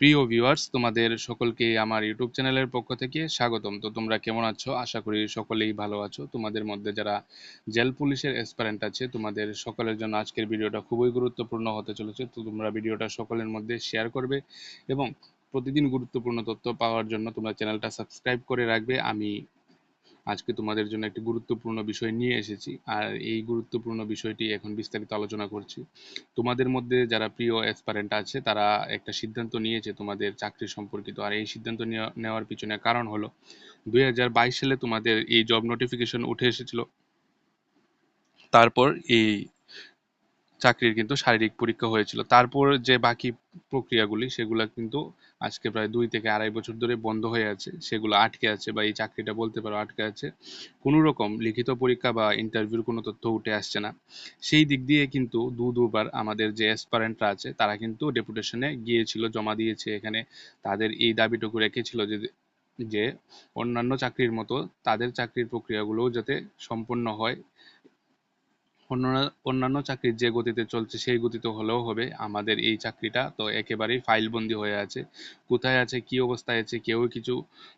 প্রিয় ভিউয়ার্স তোমাদের সকলকে আমার ইউটিউব চ্যানেলের পক্ষ থেকে স্বাগতম। তো তোমরা কেমন আছো? আশা করি সকলেই ভালো আছো। তোমাদের মধ্যে যারা জেল পুলিশের এক্সপারেন্ট আছে, তোমাদের সকলের জন্য আজকের ভিডিওটা খুবই গুরুত্বপূর্ণ হতে চলেছে। তো তোমরা ভিডিওটা সকলের মধ্যে শেয়ার করবে এবং প্রতিদিন গুরুত্বপূর্ণ তথ্য পাওয়ার জন্য তোমরা চ্যানেলটা সাবস্ক্রাইব করে রাখবে। আমি আজকে তোমাদের জন্য একটি গুরুত্বপূর্ণ বিষয় নিয়ে এসেছি, আর এই গুরুত্বপূর্ণ বিষয়টি এখন বিস্তারিত আলোচনা করছি। তোমাদের মধ্যে যারা প্রিয় অ্যাসপারেন্ট আছে, তারা একটা সিদ্ধান্ত নিয়েছে তোমাদের চাকরি সম্পর্কিত, আর এই সিদ্ধান্ত নেওয়ার পিছনে কারণ হলো, দুই হাজার বাইশ সালে তোমাদের এই জব নোটিফিকেশন উঠে এসেছিল। তারপর এই চাকরির কিন্তু শারীরিক পরীক্ষা হয়েছিল। তারপর যে বাকি প্রক্রিয়াগুলি, সেগুলো কিন্তু আজকে প্রায় দুই থেকে আড়াই বছর ধরে বন্ধ হয়ে আছে। সেগুলো আটকে আছে বা এই চাকরিটা বলতে পারো আটকে আছে। কোনো রকম লিখিত পরীক্ষা বা ইন্টারভিউর কোনো তথ্য উঠে আসছে না। সেই দিক দিয়ে কিন্তু দু দুবার আমাদের যে অ্যাসপারেন্টরা আছে, তারা কিন্তু ডেপুটেশনে গিয়েছিল, জমা দিয়েছে এখানে। তাদের এই দাবিটুকু রেখেছিল যে যে অন্যান্য চাকরির মতো তাদের চাকরির প্রক্রিয়াগুলোও যাতে সম্পন্ন হয়। অন্যান্য চাকরির যে গতিতে চলছে, সেই গতিতে হলেও হবে। আমাদের এই চাকরিটা তো একেবারেই ফাইলবন্দি হয়ে আছে। কোথায় আছে, কি অবস্থায় আছে, কেউ কিছু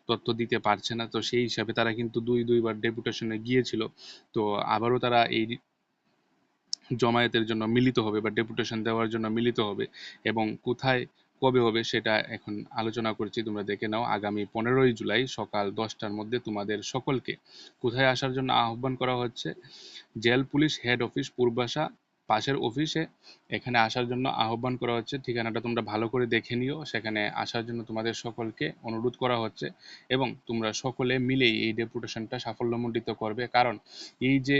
তথ্য দিতে পারছে না। তো সেই হিসাবে তারা কিন্তু দুই, দুইবার ডেপুটেশনে গিয়েছিল। তো আবারও তারা এই জমায়েতের জন্য মিলিত হবে বা ডেপুটেশন দেওয়ার জন্য মিলিত হবে। এবং কোথায় কবে হবে সেটা এখন আলোচনা করছি, তোমরা দেখে নাও। আগামী পনেরোই জুলাই সকাল দশটার মধ্যে তোমাদের সকলকে কোথায় আসার জন্য আহ্বান করা হচ্ছে? Jail police head office Purbasha পাশের অফিসে এখানে আসার জন্য আহ্বান করা হচ্ছে। ঠিকানাটা তোমরা ভালো করে দেখে নিও। সেখানে আসার জন্য তোমাদের সকলকে অনুরোধ করা হচ্ছে এবং তোমরা সকলে মিলেই এই ডেপুটেশনটা সাফল্যমণ্ডিত করবে। কারণ এই যে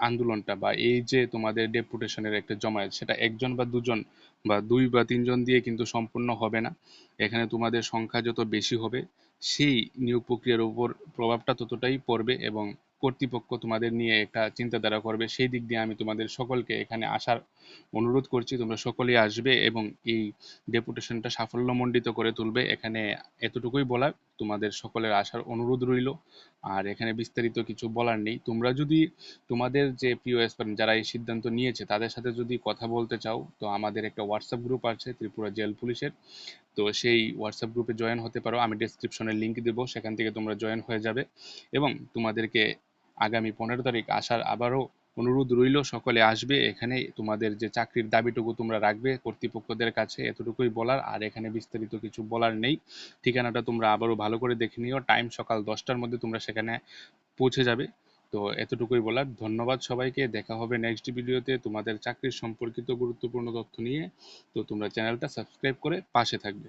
আন্দোলনটা বা এই যে তোমাদের ডেপুটেশনের একটা জমায়েত, সেটা একজন বা দুজন বা দুই বা তিনজন দিয়ে কিন্তু সম্পূর্ণ হবে না। এখানে তোমাদের সংখ্যা যত বেশি হবে, সেই নিয়োগ প্রক্রিয়ার উপর প্রভাবটা ততটাই পড়বে এবং কর্তৃপক্ষ তোমাদের নিয়ে একটা চিন্তাধারা করবে, সেই দিক দিয়ে আমি তোমাদের সকলকে এখানে আসার অনুরোধ করছি। তোমরা সকলেই আসবে এবং এই ডেপুটেশনটা সাফল্যমণ্ডিত করে তুলবে। এখানে এতটুকুই বলার, তোমাদের সকলের আসার অনুরোধ রইল। আর এখানে বিস্তারিত কিছু বলার নেই। তোমরা যদি তোমাদের যে প্রিয় এসপারেন্ট যারা এই সিদ্ধান্ত নিয়েছে, তাদের সাথে যদি কথা বলতে চাও, তো আমাদের একটা হোয়াটসঅ্যাপ গ্রুপ আছে, ত্রিপুরা জেল পুলিশের। তো সেই হোয়াটসঅ্যাপ গ্রুপে জয়েন হতে পারো। আমি ডেসক্রিপশনে লিঙ্ক দেবো, সেখান থেকে তোমরা জয়েন হয়ে যাবে। এবং তোমাদেরকে আগামী পনেরো তারিখ আসার আবারও অনুরোধ রইল, সকলে আসবে। এখানে তোমাদের যে চাকরির দাবিটুকু তোমরা রাখবে কর্তৃপক্ষদের কাছে এতটুকুই বলার, আর এখানে বিস্তারিত কিছু বলার নেই। ঠিকানাটা তোমরা আবারও ভালো করে দেখে নিও। টাইম সকাল দশটার মধ্যে তোমরা সেখানে পৌঁছে যাবে। তো এতটুকুই বলার। ধন্যবাদ সবাইকে। দেখা হবে নেক্সট ভিডিওতে তোমাদের চাকরির সম্পর্কিত গুরুত্বপূর্ণ তথ্য নিয়ে। তো তোমরা চ্যানেলটা সাবস্ক্রাইব করে পাশে থাকবে।